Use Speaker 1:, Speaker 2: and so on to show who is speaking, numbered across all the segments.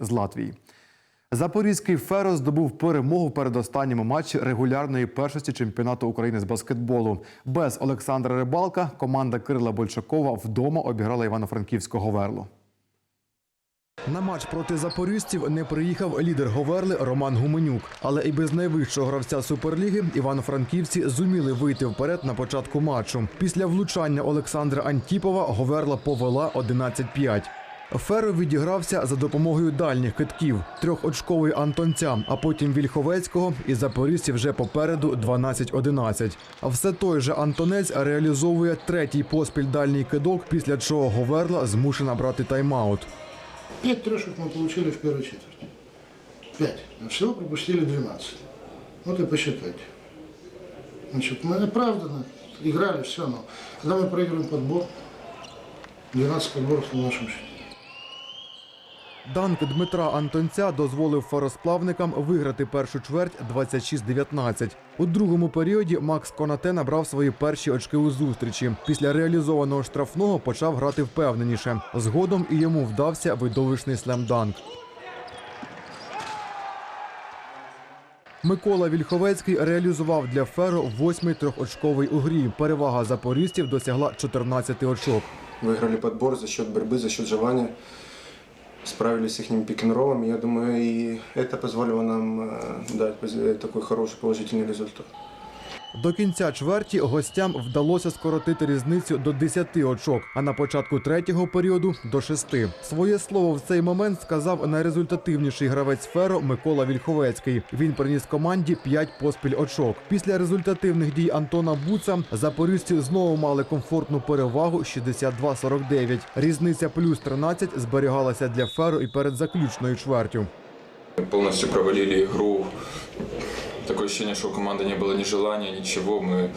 Speaker 1: з Латвії. Запорізький Феро здобув перемогу в передостанньому матчі регулярної першості чемпіонату України з баскетболу. Без Олександра Рибалка команда Кирила Большакова вдома обіграла Івано-Франківського Верлу. На матч проти запорізців не приїхав лідер Говерли Роман Гуменюк. Але і без найвищого гравця суперліги івано-франківці зуміли вийти вперед на початку матчу. Після влучання Олександра Антіпова Говерла повела 11-5. Феро відігрався за допомогою дальніх китків, трьохочковий Антонця, а потім Вільховецького і запорізьці вже попереду 12-11. А все той же Антонець реалізовує третій поспіль дальній кидок, після чого Говерла змушена брати тайм-аут.
Speaker 2: Пять трешек мы получили в первой четверти. Пять. А всего пропустили 12. Вот и посчитайте. Значит, мы оправданно играли, все, но когда мы проигрываем подбор, 12 подборов на нашем счете.
Speaker 1: Данк Дмитра Антонця дозволив феросплавникам виграти першу чверть 26-19. У другому періоді Макс Конате набрав свої перші очки у зустрічі. Після реалізованого штрафного почав грати впевненіше. Згодом і йому вдався видовищний слем-данк. Микола Вільховецький реалізував для Феро восьмий трьохочковий у грі. Перевага запорізців досягла 14 очок.
Speaker 3: Выиграли подбор за счет борьбы, за счет желания Справились с их пик-н-роллом. Я думаю, и это позволило нам э, дать пози- такой хороший положительный результат.
Speaker 1: До кінця чверті гостям вдалося скоротити різницю до 10 очок, а на початку третього періоду до 6. Своє слово в цей момент сказав найрезультативніший гравець Феро Микола Вільховецький. Він приніс команді 5 поспіль очок. Після результативних дій Антона Буца запорізьці знову мали комфортну перевагу 62-49. Різниця плюс 13 зберігалася для Феро і перед заключною чвертю.
Speaker 4: Полностью провалили игру Такое ощущение, что у команды не было ни желания, ничего. Мы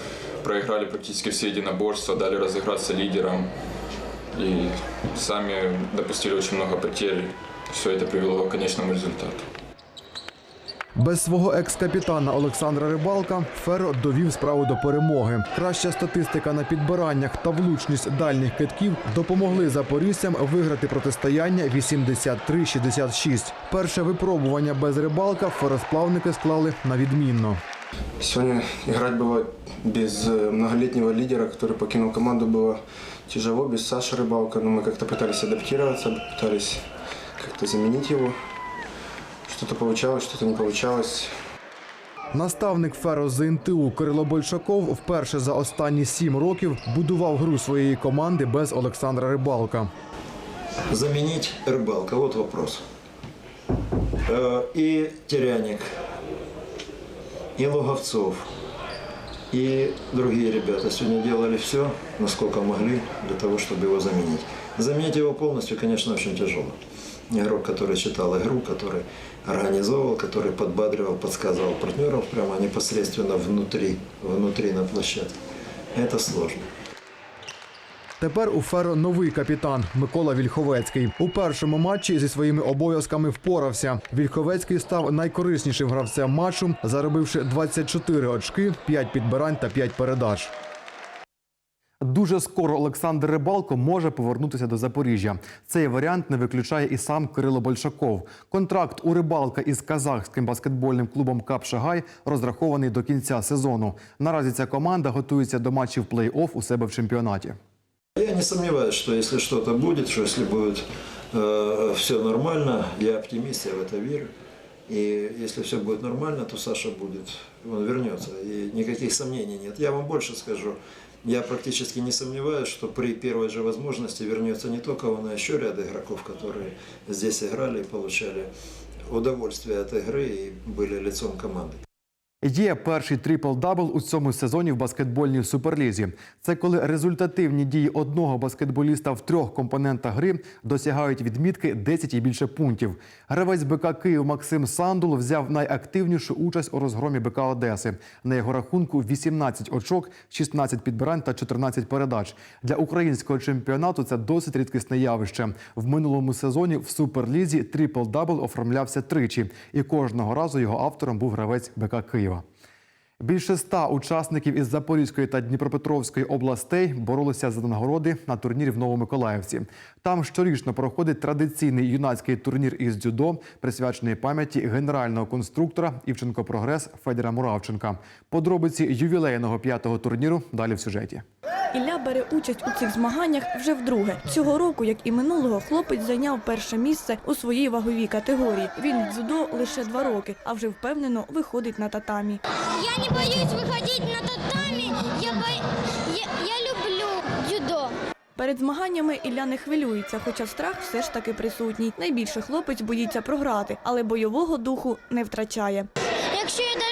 Speaker 4: проиграли практически все единоборства, дали разыграться лидерам. И сами допустили очень много потерь. Все это привело к конечному результату.
Speaker 1: Без свого екс-капітана Олександра Рибалка Феро довів справу до перемоги. Краща статистика на підбираннях та влучність дальніх китків допомогли запорізцям виграти протистояння 83-66. Перше випробування без рибалка феросплавники склали на відмінно.
Speaker 3: Сегодня играть было без э, многолетнего лидера, который покинул команду, было тяжело, без Саши Рыбалка. Но мы как-то пытались адаптироваться, пытались как-то заменить его. Что-то получалось, что-то не получалось.
Speaker 1: Наставник Феро ЗНТУ Кирило Большаков вперше за останні сім років будував гру своєї команди без Олександра Рибалка.
Speaker 5: Замінити рибалка, от вопрос. І И Теряник, і Луговцов, и другие ребята сегодня делали все, насколько могли, для того, чтобы его заменить. Заменить его полностью, конечно, очень тяжело. Игрок, который читал игру, который организовывал, который подбадривал, подсказывал партнеров прямо непосредственно внутри, внутри на площадке. Это сложно.
Speaker 1: Тепер у Феро новий капітан Микола Вільховецький. У першому матчі зі своїми обов'язками впорався. Вільховецький став найкориснішим гравцем матчу, заробивши 24 очки, 5 підбирань та 5 передач. Дуже скоро Олександр Рибалко може повернутися до Запоріжжя. Цей варіант не виключає і сам Кирило Большаков. Контракт у рибалка із казахським баскетбольним клубом Кап Шагай розрахований до кінця сезону. Наразі ця команда готується до матчів плей-офф у себе в чемпіонаті.
Speaker 5: Не сомневаюсь, что если что-то будет, что если будет все нормально, я оптимист, я в это верю. И если все будет нормально, то Саша будет, он вернется. И никаких сомнений нет. Я вам больше скажу, я практически не сомневаюсь, что при первой же возможности вернется не только он, а еще ряд игроков, которые здесь играли и получали удовольствие от игры и были лицом команды.
Speaker 1: Є перший трипл-дабл у цьому сезоні в баскетбольній суперлізі. Це коли результативні дії одного баскетболіста в трьох компонентах гри досягають відмітки 10 і більше пунктів. Гравець БК Київ Максим Сандул взяв найактивнішу участь у розгромі БК Одеси. На його рахунку 18 очок, 16 підбирань та 14 передач. Для українського чемпіонату це досить рідкісне явище. В минулому сезоні в суперлізі трипл-дабл оформлявся тричі, і кожного разу його автором був гравець БК Києва. Більше ста учасників із Запорізької та Дніпропетровської областей боролися за нагороди на турнірі в Новомиколаївці. Там щорічно проходить традиційний юнацький турнір із дзюдо, присвячений пам'яті генерального конструктора Івченко Прогрес Федора Муравченка. Подробиці ювілейного п'ятого турніру далі в сюжеті.
Speaker 6: Ілля бере участь у цих змаганнях вже вдруге. Цього року, як і минулого, хлопець зайняв перше місце у своїй ваговій категорії. Він в дзюдо лише два роки, а вже впевнено виходить на татамі.
Speaker 7: Я не боюсь выходить на татами. Я, бо... я, я люблю дзюдо.
Speaker 6: Перед змаганнями Ілля не хвилюється, хоча страх все ж таки присутній. Найбільше хлопець боїться програти, але бойового духу не втрачає.
Speaker 7: Якщо я